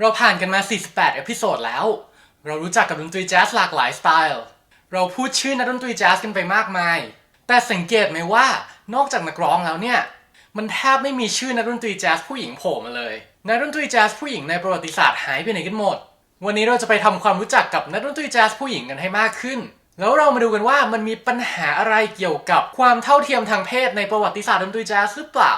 เราผ่านกันมา 48 เอพิโซดแล้ว เรารู้จักกับดนตรีแจ๊สหลากหลายสไตล์ เราพูดชื่อนักดนตรีแจ๊สกันไปมากมาย แต่สังเกตไหมว่านอกจากนักร้องแล้วเนี่ย มันแทบไม่มีชื่อนักดนตรีแจ๊สผู้หญิงโผล่มาเลย นักดนตรีแจ๊สผู้หญิงในประวัติศาสตร์หายไปไหนกันหมด วันนี้เราจะไปทำความรู้จักกับนักดนตรีแจ๊สผู้หญิงกันให้มากขึ้น แล้วเรามาดูกันว่ามันมีปัญหาอะไรเกี่ยวกับความเท่าเทียมทางเพศในประวัติศาสตร์ดนตรีแจ๊สหรือเปล่า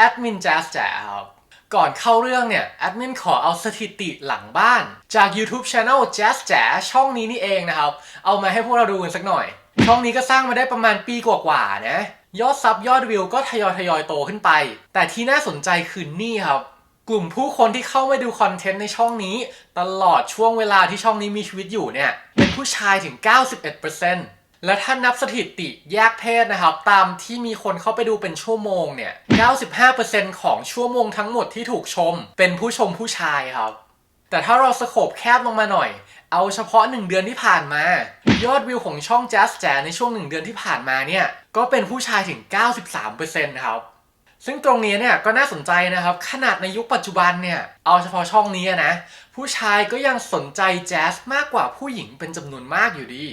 แอดมินแจ๊สแจ๋ครับก่อนเข้าเรื่องเนี่ย แอดมินขอเอาสถิติหลังบ้าน จาก YouTube Channel Jazz แจ๋ช่องนี้นี่เองนะครับ เอามาให้พวกเราดูกันสักหน่อย ช่องนี้ก็สร้างมาได้ประมาณปีกว่าๆนะ ยอดซับยอดวิวก็ทยอยทยอยโตขึ้นไป แต่ที่น่าสนใจคือนี่ครับ กลุ่มผู้คนที่เข้ามาดูคอนเทนต์ในช่องนี้ ตลอดช่วงเวลาที่ช่องนี้มีชีวิตอยู่เนี่ย เป็นผู้ชายถึง 91% และถ้านับสถิติแยกเพศนะครับ ตามที่มีคนเข้าไปดูเป็นชั่วโมงเนี่ย 95%ของชั่วโมงทั้งหมดที่ถูกชม เป็นผู้ชมผู้ชายครับ แต่ถ้าเราสโคบแคบลงมาหน่อย เอาเฉพาะ 1 เดือนที่ผ่านมา ยอดวิวของช่อง Jazz แจในช่วง 1 เดือนที่ผ่านมาเนี่ย ก็เป็นผู้ชายถึง 93%ครับซึ่งตรงนี้เนี่ยก็น่าสนใจนะครับ ขนาดในยุคปัจจุบันเนี่ยเอาเฉพาะช่องนี้นะ ผู้ชายก็ยังสนใจแจ๊สมากกว่าผู้หญิงเป็นจำนวนมากอยู่ดี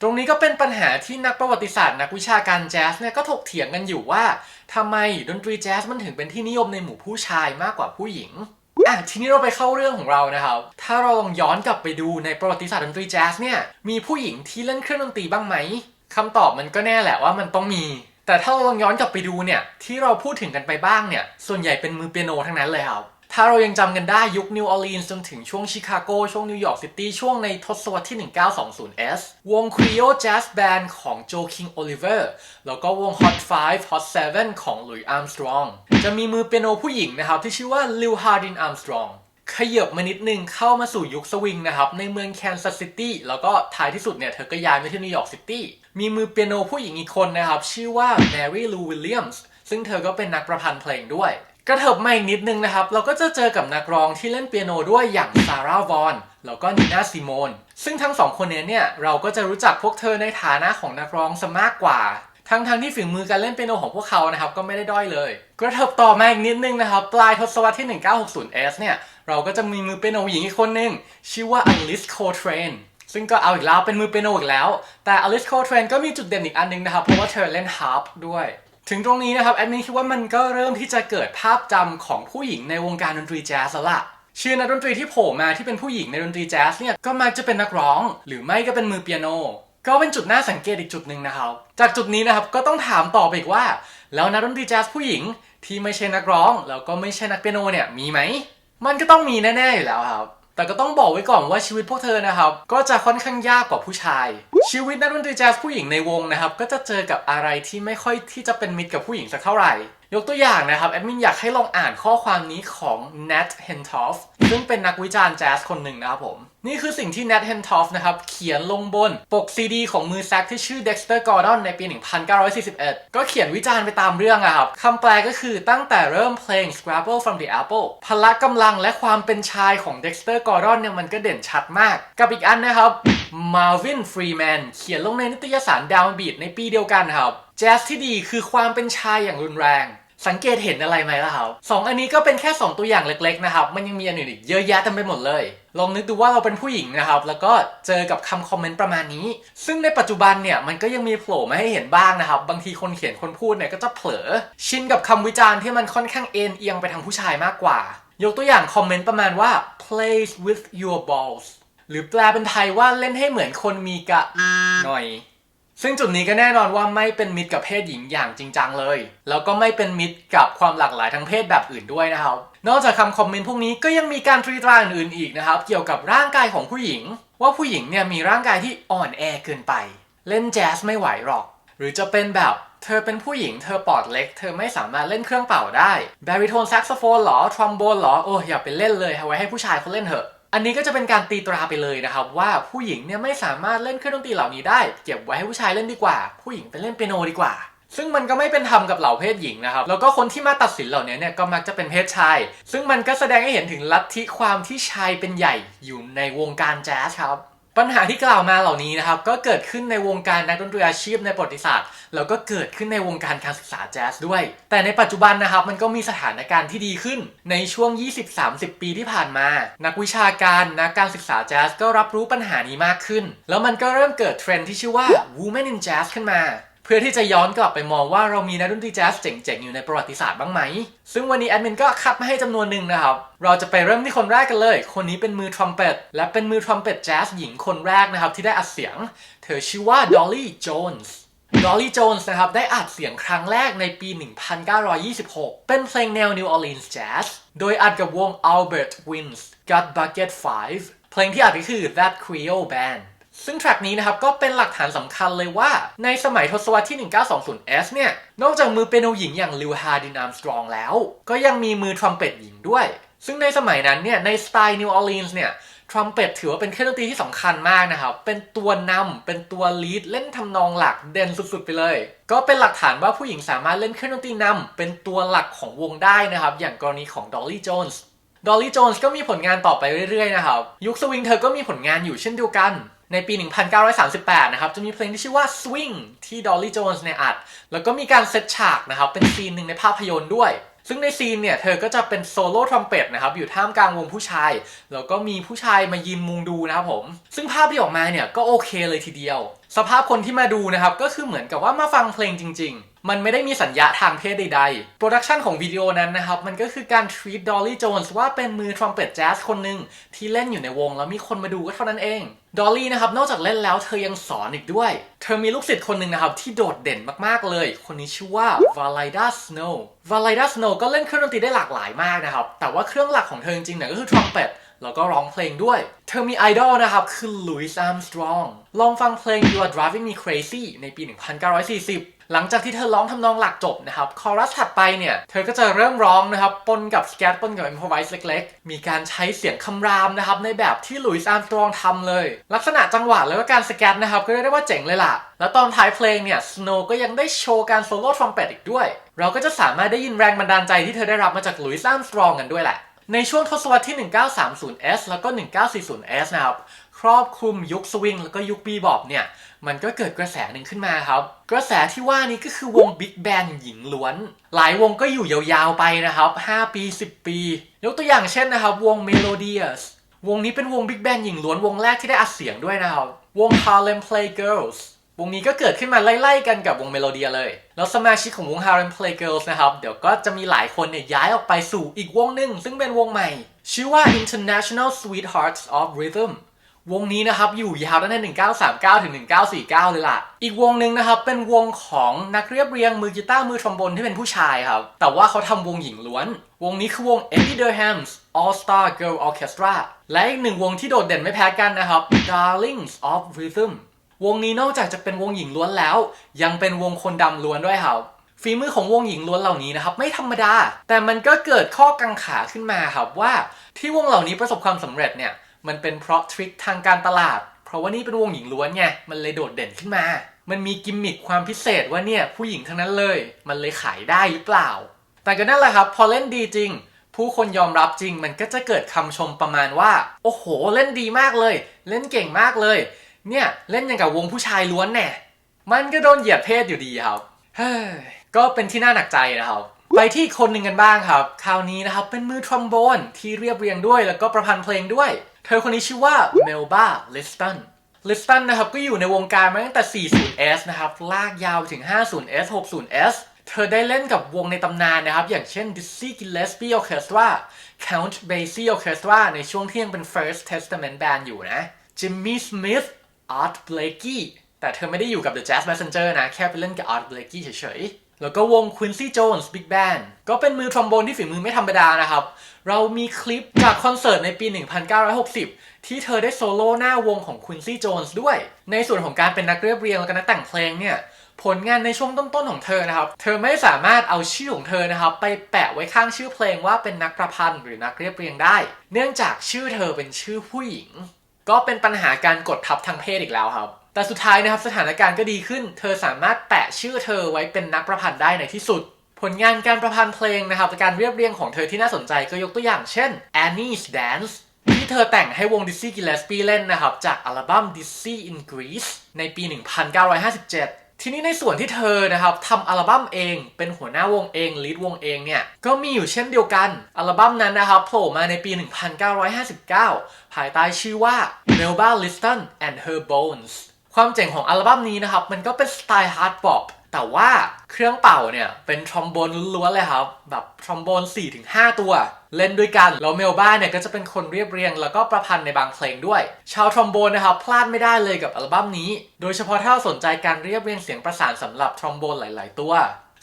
ตรงนี้ก็เป็นปัญหาที่นักประวัติศาสตร์นักวิชาการแจ๊สเนี่ยก็ถกเถียงกันอยู่ว่าทำไมดนตรีแจ๊สมันถึงเป็นที่นิยมในหมู่ผู้ชายมากกว่าผู้หญิงอะทีนี้เราไปเข้าเรื่องของเรานะครับ ถ้าเราลองย้อนกลับไปดูในประวัติศาสตร์ดนตรีแจ๊สเนี่ยมีผู้หญิงที่เล่นเครื่องดนตรีบ้างไหมคำตอบมันก็แน่แหละว่ามันต้องมี แต่ถ้าเราลองย้อนกลับไปดูเนี่ยที่เราพูดถึงกันไปบ้างเนี่ยส่วนใหญ่เป็นมือเปียโนทั้งนั้นเลยครับ ถ้าเรายังจำกันได้ยุคนิวออร์ลีนส์จนถึงช่วงชิคาโกช่วงนิวยอร์กซิตี้ช่วงในทศวรรษที่ 1920s วง Creo Jazz Band ของโจคิงโอลิเวอร์แล้วก็วง Hot 5 Hot 7 ของหลุยส์อาร์มสตรองจะมีมือเปียโนผู้หญิงนะครับ ที่ชื่อว่าลิวฮาร์ดินอาร์มสตรองขยบมานิดนึงเข้ามาสู่ยุคสวิงนะครับ ในเมืองแคนซัสซิตี้แล้วก็ท้ายที่สุดเนี่ย เธอก็ย้ายมาที่นิวยอร์กซิตี้มีมือเปียโนผู้หญิงอีกคนนะครับ ชื่อว่าแมรี่ลูวิลเลียมส์ซึ่งเธอก็เป็นนักประพันธ์เพลงด้วย กระเถิบมาอีกนิดนึงนะครับ เราก็จะเจอกับนักร้องที่เล่นเปียโนด้วยอย่างซาร่าวอนแล้วก็นีนาซิโมนซึ่งทั้งสองคนนี้เนี่ยเราก็จะรู้จักพวกเธอในฐานะของนักร้องซะมากกว่า ทั้งทั้งที่ฝีมือการเล่นเปียโนของพวกเขานะครับก็ไม่ได้ด้อยเลย กระเถิบต่อมาอีกนิดนึงนะครับ ปลายทศวรรษที่ 1960s เนี่ยเราก็จะมีมือเปียโนหญิงอีกคนนึงชื่อว่าอลิสโคเทรนซึ่งก็เอาอีกแล้วเป็นมือเปียโนอีกแล้ว แต่อลิสโคเทรนก็มีจุดเด่นอีกอันนึงนะครับเพราะว่าเธอเล่นฮาร์ปด้วย ถึงตรงนี้นะครับแอดมินคิดว่ามันก็เริ่มที่จะเกิดภาพจำของผู้หญิงในวงการดนตรีแจ๊สแล้วล่ะชื่อนักดนตรีที่โผล่มาที่เป็นผู้หญิงในดนตรีแจ๊สเนี่ยก็มักจะเป็นนักร้อง หรือไม่ก็เป็นมือเปียโน ก็เป็นจุดน่าสังเกตอีกจุดหนึ่งนะครับ จากจุดนี้นะครับก็ต้องถามต่อไปอีกว่า แล้วนักดนตรีแจ๊สผู้หญิงที่ไม่ใช่นักร้องแล้วก็ไม่ใช่นักเปียโนเนี่ยมีไหมมันก็ต้องมีแน่ๆอยู่แล้วครับ แต่ก็ต้องบอกไว้ก่อนว่าชีวิตพวกเธอนะครับ ก็จะค่อนข้างยากกว่าผู้ชาย ชีวิตนักดนตรีแจ๊สผู้หญิงในวงนะครับ ก็จะเจอกับอะไรที่ไม่ค่อยที่จะเป็นมิตรกับผู้หญิงสักเท่าไหร่ ยกตัวอย่างนะครับแอดมินอยากให้ลองอ่านข้อความนี้ของ Nat Hentoff ซึ่งเป็นนักวิจารณ์แจ๊สคนหนึ่งนะครับผม นี่คือสิ่งที่ Nat Hentoff นะครับ เขียนลงบนปกซีดีของมือแซกที่ชื่อ Dexter Gordon ในปี 1941 ก็เขียนวิจารณ์ไปตามเรื่องอะครับคำแปลก็คือตั้งแต่เริ่มเพลง Scrabble from the Apple พละกำลังและความเป็นชายของ Dexter Gordon เนี่ยมันก็เด่นชัดมาก กับอีกอันนะครับ Marvin Freeman เขียนลงในนิตยสาร Downbeat ในปีเดียวกันครับแจ๊สที่ดีคือความเป็นชายอย่างรุนแรง สังเกตเห็นอะไรไหมล่ะครับสองอันนี้ก็เป็นแค่ 2 ตัวอย่างเล็กๆนะครับมันยังมีอันอื่นอีกเยอะแยะเต็มไปหมดเลย ลองนึกดูว่าเราเป็นผู้หญิงนะครับ แล้วก็เจอกับคำคอมเมนต์ประมาณนี้ ซึ่งในปัจจุบันเนี่ยมันก็ยังมีโผล่มาให้เห็นบ้างนะครับ บางทีคนเขียนคนพูดเนี่ยก็จะเผลอ ชินกับคำวิจารณ์ที่มันค่อนข้างเอ็นเอียงไปทางผู้ชายมากกว่า ยกตัวอย่างคอมเมนต์ประมาณว่า plays with your balls หรือแปลเป็นไทยว่าเล่นให้เหมือนคนมีกะหน่อย ซึ่งจุดนี้ก็แน่นอนว่าไม่เป็นมิตรกับเพศหญิงอย่างจริงจังเลย แล้วก็ไม่เป็นมิตรกับความหลากหลายทางเพศแบบอื่นด้วยนะครับ นอกจากคำคอมเมนต์พวกนี้ก็ยังมีการตรีตราอื่นๆอีกนะครับ เกี่ยวกับร่างกายของผู้หญิง ว่าผู้หญิงเนี่ยมีร่างกายที่อ่อนแอเกินไป เล่นแจ๊สไม่ไหวหรอก หรือจะเป็นแบบเธอเป็นผู้หญิงเธอปอดเล็ก เธอไม่สามารถเล่นเครื่องเป่าได้บริโทนแซกโซโฟนหรอทรอมโบนหรอโอ้ยอย่าไปเล่นเลยเอาไว้ให้ผู้ชายเขาเล่นเถอะ อันนี้ก็จะเป็นการตีตราไปเลยนะครับว่าผู้หญิงเนี่ยไม่สามารถเล่นเครื่องดนตรีเหล่านี้ได้ เก็บไว้ให้ผู้ชายเล่นดีกว่า ผู้หญิงไปเล่นเปียโนดีกว่า ซึ่งมันก็ไม่เป็นธรรมกับเหล่าเพศหญิงนะครับ แล้วก็คนที่มาตัดสินเหล่านี้เนี่ยก็มักจะเป็นเพศชาย ซึ่งมันก็แสดงให้เห็นถึงลัทธิความที่ชายเป็นใหญ่อยู่ในวงการแจ๊สครับ ปัญหาที่กล่าวมาเหล่านี้นะครับ ก็เกิดขึ้นในวงการนักดนตรีอาชีพในประวัติศาสตร์ แล้วก็เกิดขึ้นในวงการการศึกษาแจ๊สด้วย แต่ในปัจจุบันนะครับ มันก็มีสถานการณ์ที่ดีขึ้น ในช่วง 20-30 ปีที่ผ่านมา นักวิชาการนักการศึกษาแจ๊สก็รับรู้ปัญหานี้มากขึ้น แล้วมันก็เริ่มเกิดเทรนด์ที่ชื่อว่า Women in Jazz ขึ้นมา เพื่อที่จะย้อนกลับไปมองว่าเรามีนักดนตรีแจ๊สเจ๋งๆ อยู่ในประวัติศาสตร์บ้างไหม ซึ่งวันนี้แอดมินก็คัดมาให้จำนวนหนึ่งนะครับ เราจะไปเริ่มที่คนแรกกันเลย คนนี้เป็นมือทรัมเป็ตและเป็นมือทรัมเป็ตแจ๊สหญิงคนแรกนะครับ ที่ได้อัดเสียง เธอชื่อว่าดอลลี่โจนส์ดอลลี่โจนส์นะครับ ได้อัดเสียงครั้งแรกในปี 1926 เป็นเพลงแนว New Orleans Jazz โดยอัดกับวง Albert Wins Got Bucket 5 เพลงที่อัดก็คือ That Creole Band ซึ่งแทร็กนี้นะครับก็เป็นหลักฐานสำคัญเลยว่า ในสมัยทศวรรษที่ 1920s เนี่ย นอกจากมือเปียโนหญิงอย่างลิวฮาร์ดินามสตรองแล้ว ก็ยังมีมือทรัมเป็ตหญิงด้วย ซึ่งในสมัยนั้นเนี่ยในสไตล์นิวออร์ลีนส์เนี่ยทรัมเป็ตถือว่าเป็นเครื่องดนตรีที่สำคัญมากนะครับ เป็นตัวนำ เป็นตัวลีด เล่นทำนองหลักเด่นสุดๆไปเลย ก็เป็นหลักฐานว่าผู้หญิงสามารถเล่นเครื่องดนตรีนำ เป็นตัวหลักของวงได้นะครับ อย่างกรณีของดอลลี่โจนส์ ดอลลี่โจนส์ก็มีผลงานต่อไปเรื่อยๆนะครับ ยุคสวิงเธอก็มีผลงานอยู่เช่นเดียวกันในปี 1938 นะครับ จะมีเพลงที่ชื่อว่า Swing ที่ดอลลี่โจนส์เนี่ยอัด แล้วก็มีการเซตฉากนะครับ เป็นซีนหนึ่งในภาพยนตร์ด้วย ซึ่งในซีนเนี่ย เธอก็จะเป็นโซโล่ทรัมเป็ตนะครับ อยู่ท่ามกลางวงผู้ชาย แล้วก็มีผู้ชายมายืนมุงดูนะครับผม ซึ่งภาพที่ออกมาเนี่ย ก็โอเคเลยทีเดียว สภาพคนที่มาดูนะครับ ก็คือเหมือนกับว่ามาฟังเพลงจริง ๆ มันไม่ได้มีสัญญาทางเพศใดๆ โปรดักชันของวิดีโอนั้นนะครับ มันก็คือการ treat Dolly Jones ว่าเป็นมือทรัมเป็ตแจ๊สคนหนึ่งที่เล่นอยู่ในวงแล้วมีคนมาดูก็เท่านั้นเองดอลลี่นะครับนอกจากเล่นแล้วเธอยังสอนอีกด้วย เธอมีลูกศิษย์คนหนึ่งนะครับ ที่โดดเด่นมากๆเลย คนนี้ชื่อว่า Valida Snow Valida Snow ก็เล่นเครื่องดนตรีได้หลากหลายมากนะครับ แต่ว่าเครื่องหลักของเธอจริงๆเนี่ยก็คือทรัมเป็ต แล้วก็ร้องเพลงด้วย เธอมีไอดอลนะครับ คือ Louis Armstrong ลองฟังเพลง You Are Driving Me Crazy ในปี 1940 หลังจากที่เธอร้องทำนองหลักจบนะครับ คอรัสถัดไปเนี่ย เธอก็จะเริ่มร้องนะครับ ปนกับสแกตปนกับ improvise เล็กๆ มีการใช้เสียงคำรามนะครับ ในแบบที่ Louis Armstrong ทำเลย ลักษณะจังหวะแล้วก็การสแกตนะครับ ก็เรียกได้ว่าเจ๋งเลยล่ะ แล้วตอนท้ายเพลงเนี่ย Snow ก็ยังได้โชว์การโซโล่ทรัมเป็ตอีกด้วย เราก็จะสามารถได้ยินแรงบันดาลใจที่เธอได้รับมาจาก Louis Armstrong กันด้วยแหละ ในช่วงทศวรรษที่ 1930s แล้วก็ 1940s นะครับ ครอบคลุมยุคสวิงแล้วก็ยุคบีบอบเนี่ย มันก็เกิดกระแสหนึ่งขึ้นมาครับ กระแสที่ว่านี้ก็คือวงบิ๊กแบนหญิงล้วน หลายวงก็อยู่ยาวๆไปนะครับ 5 ปี 10 ปี ยกตัวอย่างเช่นนะครับวง Melodious วงนี้เป็นวงบิ๊กแบนหญิงล้วนวงแรกที่ได้อัดเสียงด้วยนะครับ วง Harlem Playgirls วงนี้ก็เกิดขึ้นมาไล่ๆกันกับวงเมโลเดียเลย แล้วสมาชิกของวง Harlem Playgirls นะครับ เดี๋ยวก็จะมีหลายคนเนี่ยย้ายออกไปสู่อีกวงหนึ่งซึ่งเป็นวงใหม่ ชื่อว่า International Sweethearts of Rhythm วงนี้นะครับอยู่ยาวตั้งแต่1939 ถึง 1949 เลยล่ะ อีกวงหนึ่งนะครับเป็นวงของนักเรียบเรียงมือกีตาร์มือทรอมโบนที่เป็นผู้ชายครับ แต่ว่าเขาทำวงหญิงล้วน วงนี้คือวง Eddie Durham's All Star Girl Orchestra และอีกหนึ่งวงที่โดดเด่นไม่แพ้กันนะครับ Darlings of Rhythm วงนี้นอกจากจะเป็นวงหญิงล้วนแล้ว ยังเป็นวงคนดำล้วนด้วยครับฝีมือของวงหญิงล้วนเหล่านี้นะครับไม่ธรรมดา แต่มันก็เกิดข้อกังขาขึ้นมาครับว่า ที่วงเหล่านี้ประสบความสำเร็จเนี่ยมันเป็นเพราะทริคทางการตลาด เพราะว่านี่เป็นวงหญิงล้วนไงมันเลยโดดเด่นขึ้นมา มันมีกิมมิคความพิเศษว่าเนี่ยผู้หญิงทั้งนั้นเลย มันเลยขายได้หรือเปล่า แต่ก็นั่นแหละครับ พอเล่นดีจริง ผู้คนยอมรับจริง มันก็จะเกิดคำชมประมาณว่า โอ้โห เล่นดีมากเลย เล่นเก่งมากเลย เนี่ยเล่นอย่างกับวงผู้ชายล้วนแน่มันก็โดนเหยียดเพศอยู่ดีครับเฮ้ยก็เป็นที่น่าหนักใจนะครับ ไปที่คนหนึ่งกันบ้างครับ คราวนี้นะครับเป็นมือทรอมโบนที่เรียบเรียงด้วยแล้วก็ประพันธ์เพลงด้วย เธอคนนี้ชื่อว่าเมลบาลิสตันลิสตันนะครับก็อยู่ในวงการมาตั้งแต่ 40s นะครับ ลากยาวถึง 50s 60s เธอได้เล่นกับวงในตำนานนะครับ อย่างเช่น Dizzy Gillespie Orchestra Count Basie Orchestra ในช่วงที่ยังเป็น First Testament Band อยู่นะ Jimmy Smith Art Blakey แต่เธอไม่ได้อยู่กับ The Jazz Messenger นะ แค่ไปเล่นกับ Art Blakey เฉยๆ แล้วก็วง Quincy Jones Big Band ก็เป็นมือทรอมโบนที่ฝีมือไม่ธรรมดานะครับ เรามีคลิปจากคอนเสิร์ตในปี 1960 ที่เธอได้โซโล่หน้าวงของ Quincy Jones ด้วย ในส่วนของการเป็นนักเรียบเรียงและก็นักแต่งเพลงเนี่ยผลงานในช่วงต้นๆของเธอนะครับ เธอไม่สามารถเอาชื่อของเธอนะครับ ไปแปะไว้ข้างชื่อเพลงว่าเป็นนักประพันธ์หรือนักเรียบเรียงได้ เนื่องจากชื่อเธอเป็นชื่อผู้หญิง ก็เป็นปัญหาการกดทับทางเพศอีกแล้วครับ แต่สุดท้ายนะครับสถานการณ์ก็ดีขึ้น เธอสามารถแปะชื่อเธอไว้เป็นนักประพันธ์ได้ในที่สุด ผลงานการประพันธ์เพลงนะครับการเรียบเรียงของเธอที่น่าสนใจก็ยกตัวอย่างเช่น Annie's Dance ที่เธอแต่งให้วง Dizzy Gillespie เล่นนะครับ จากอัลบั้ม Dizzy in Greece ในปี 1957 ทีนี้ในส่วนที่เธอนะครับทำอัลบั้มเองเป็นหัวหน้าวงเองลีดวงเองเนี่ย ก็มีอยู่เช่นเดียวกัน อัลบั้มนั้นนะครับโผล่มาในปี 1959 ภายใต้ชื่อว่า Melba Liston and Her Bones ความเจ๋งของอัลบั้มนี้นะครับ มันก็เป็นสไตล์ฮาร์ดป๊อปแต่ว่าเครื่องเป่าเนี่ย เป็นทรอมโบนล้วนๆเลยครับ แบบทรอมโบน 4-5 ตัว เล่นด้วยกัน แล้วเมลบ้าเนี่ย ก็จะเป็นคนเรียบเรียง แล้วก็ประพันธ์ในบางเพลงด้วย ชาวทรอมโบนนะครับ พลาดไม่ได้เลยกับอัลบั้มนี้ โดยเฉพาะถ้าเราสนใจการเรียบเรียงเสียงประสานสำหรับทรอมโบนหลาย ๆ ตัว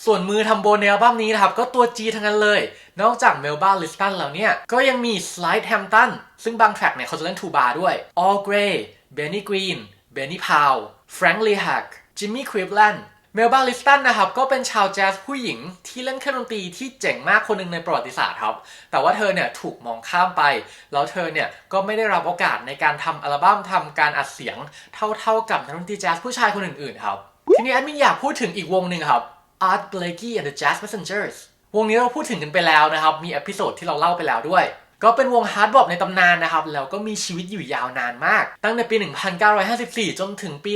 ส่วนมือทำโบนในอัลบั้มนี้นะครับก็ตัว G ทั้งนั้นเลย นอกจากเมลบ้าลิสตันแล้วเนี่ย ก็ยังมีสไลด์แฮมตันซึ่งบางแทร็กเนี่ยเขาจะเล่นทูบาร์ด้วย All Gray Benny Green Benny Powell Frank l e h a c k Jimmy Cleveland เมลบาลิสตันนะครับก็เป็นชาวแจ๊สผู้หญิงที่เล่นเครื่องดนตรีที่เจ๋งมากคนหนึ่งในประวัติศาสตร์ครับ แต่ว่าเธอเนี่ยถูกมองข้ามไป แล้วเธอเนี่ยก็ไม่ได้รับโอกาสในการทำอัลบั้มทำการอัดเสียงเท่าๆกับนักดนตรีแจ๊สผู้ชายคนอื่นๆครับ ทีนี้แอดมินอยากพูดถึงอีกวงหนึ่งครับ Art Blakey and the Jazz Messengers วงนี้เราพูดถึงกันไปแล้วนะครับ มีอพิโซดที่เราเล่าไปแล้วด้วย ก็เป็นวงฮาร์ดบอปในตำนานนะครับ แล้วก็มีชีวิตอยู่ยาวนานมาก ตั้งแต่ปี 1954 จนถึงปี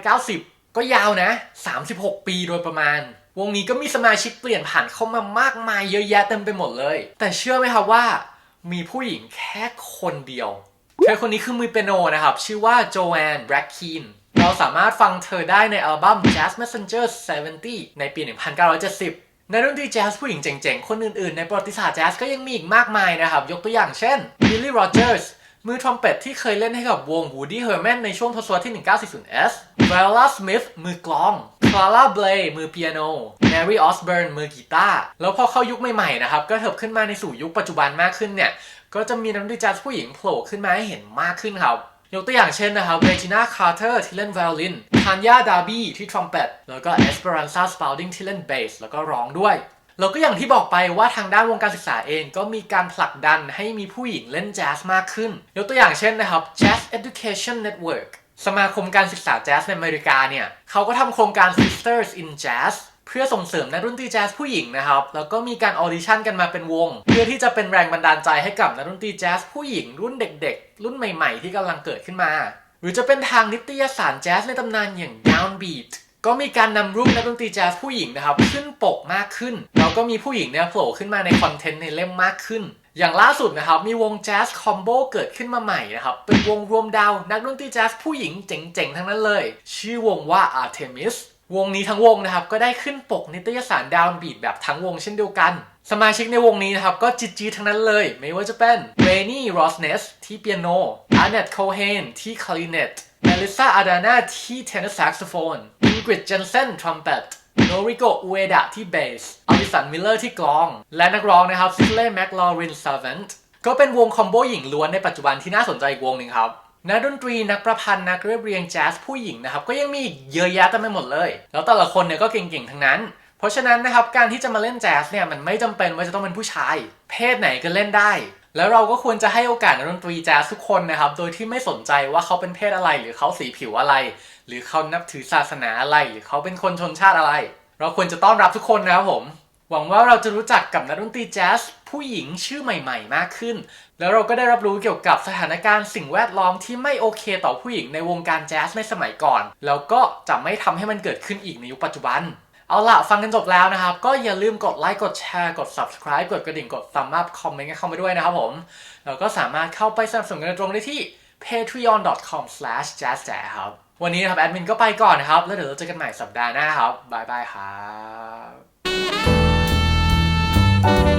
1990 ก็ยาวนะ 36 ปีโดยประมาณ วงนี้ก็มีสมาชิกเปลี่ยนผ่านเข้ามามากมายเยอะแยะเต็มไปหมดเลย แต่เชื่อไหมครับว่า มีผู้หญิงแค่คนเดียวเธอคนนี้คือมือเปียโนนะครับ ชื่อว่าโจแอนแบล็กคีน เราสามารถฟังเธอได้ในอัลบั้ม Jazz Messenger 70 ในปี 1970ในดนตรีแจ๊สผู้หญิงเจ๋งๆ คนอื่นๆ ในประวัติศาสตร์แจ๊สก็ยังมีอีกมากมายนะครับ ยกตัวอย่างเช่น Billy Rogers มือทรอมเป็ตที่เคยเล่นให้กับวง Woody Herman ในช่วงทศวรรษที่ 1940s Viola Smith มือกลอง Clara Bley มือเปียโน Mary Osborne มือกีตาร์แล้วพอเข้ายุคใหม่ๆ นะครับ ก็เถิบขึ้นมาในสู่ยุคปัจจุบันมากขึ้นเนี่ย ก็จะมีนักดนตรีแจ๊สผู้หญิงโผล่ขึ้นมาให้เห็นมากขึ้นครับ ยกตัวอย่างเช่นนะครับ Regina Carter ที่เล่นไวโอลิน Tanya Darby ที่ทรอมเป็ตแล้วก็ Esperanza Spalding ที่เล่นเบสแล้วก็ร้องด้วยแล้วก็อย่างที่บอกไปว่าทางด้านวงการศึกษาเองก็มีการผลักดันให้มีผู้หญิงเล่นแจ๊สมากขึ้น ยกตัวอย่างเช่นนะครับ Jazz Education Network สมาคมการศึกษาแจ๊สในอเมริกาเนี่ย เขาก็ทำโครงการ Sisters in Jazz พื่อส่งเสริมนักดนตรีแจ๊สผู้หญิงนะครับ แล้วก็มีการออดิชั่นกันมาเป็นวง เพื่อที่จะเป็นแรงบันดาลใจให้กับนักดนตรีแจ๊สผู้หญิงรุ่นเด็ก ๆ รุ่นใหม่ ๆ ที่กำลังเกิดขึ้นมา หรือจะเป็นทางนิตยสารแจ๊สในตำนานอย่าง Downbeat ก็มีการนำรูปนักดนตรีแจ๊สผู้หญิงนะครับขึ้นปกมากขึ้น แล้วก็มีผู้หญิงเนี่ยโผล่ขึ้นมาในคอนเทนต์ในเล่มมากขึ้น อย่างล่าสุดนะครับมีวงแจ๊สคอมโบเกิดขึ้นมาใหม่นะครับเป็นวงรวมดาวนักดนตรีแจ๊สผู้หญิงเจ๋งๆ ทั้งนั้นเลย ชื่อวงว่า Artemis วงนี้ทั้งวงนะครับก็ได้ขึ้นปกนิตยสารดาวน์บีดแบบทั้งวงเช่นเดียวกัน สมาชิกในวงนี้นะครับก็จีจีทั้งนั้นเลย ไม่ว่าจะเป็นเรนี่รอสเนสที่เปียโนอาร์เนตโคเฮนที่คลาริเนตเมลิซาอาดานาที่เทนนิสแซกโซโฟนอิงกริดเจนเซนทรัมเป็ตโนริโกอุเอดะที่เบสอลิสันมิลเลอร์ที่กลอง และนักร้องนะครับซิเล่แมคลอรินซาเวนต์ก็เป็นวงคอมโบหญิงล้วนในปัจจุบันที่น่าสนใจอีกวงหนึ่งครับ นักดนตรีนักประพันธ์นักเรียบเรียงแจ๊สผู้หญิงนะครับก็ยังมีอีกเยอะแยะเต็มไปหมดเลย แล้วแต่ละคนเนี่ยก็เก่งๆทั้งนั้น เพราะฉะนั้นนะครับการที่จะมาเล่นแจ๊สเนี่ยมันไม่จำเป็นว่าจะต้องเป็นผู้ชาย เพศไหนก็เล่นได้ แล้วเราก็ควรจะให้โอกาสนักดนตรีแจ๊สทุกคนนะครับโดยที่ไม่สนใจว่าเขาเป็นเพศอะไร หรือเขาสีผิวอะไร หรือเขานับถือศาสนาอะไร หรือเขาเป็นคนชนชาติอะไร เราควรจะต้อนรับทุกคนนะครับผม หวังว่าเราจะรู้จักกับนักดนตรีแจ๊ส ผู้หญิงชื่อใหม่ ๆ มากขึ้น แล้วเราก็ได้รับรู้เกี่ยวกับสถานการณ์สิ่งแวดล้อมที่ไม่โอเคต่อผู้หญิงในวงการแจ๊สในสมัยก่อน แล้วก็จะไม่ทำให้มันเกิดขึ้นอีกในยุคปัจจุบันเอาล่ะฟังกันจบแล้วนะครับ ก็อย่าลืมกดไลค์กดแชร์กด subscribe กดกระดิ่งกด thumb up คอมเมนต์กันเข้ามาด้วยนะครับผมแล้วก็สามารถเข้าไปสนับสนุนกันตรงได้ที่ patreon.com/jazz ครับวันนี้นะครับแอดมินก็ไปก่อนนะครับ แล้วเดี๋ยวเราเจอกันใหม่สัปดาห์หน้าครับบายบายครับ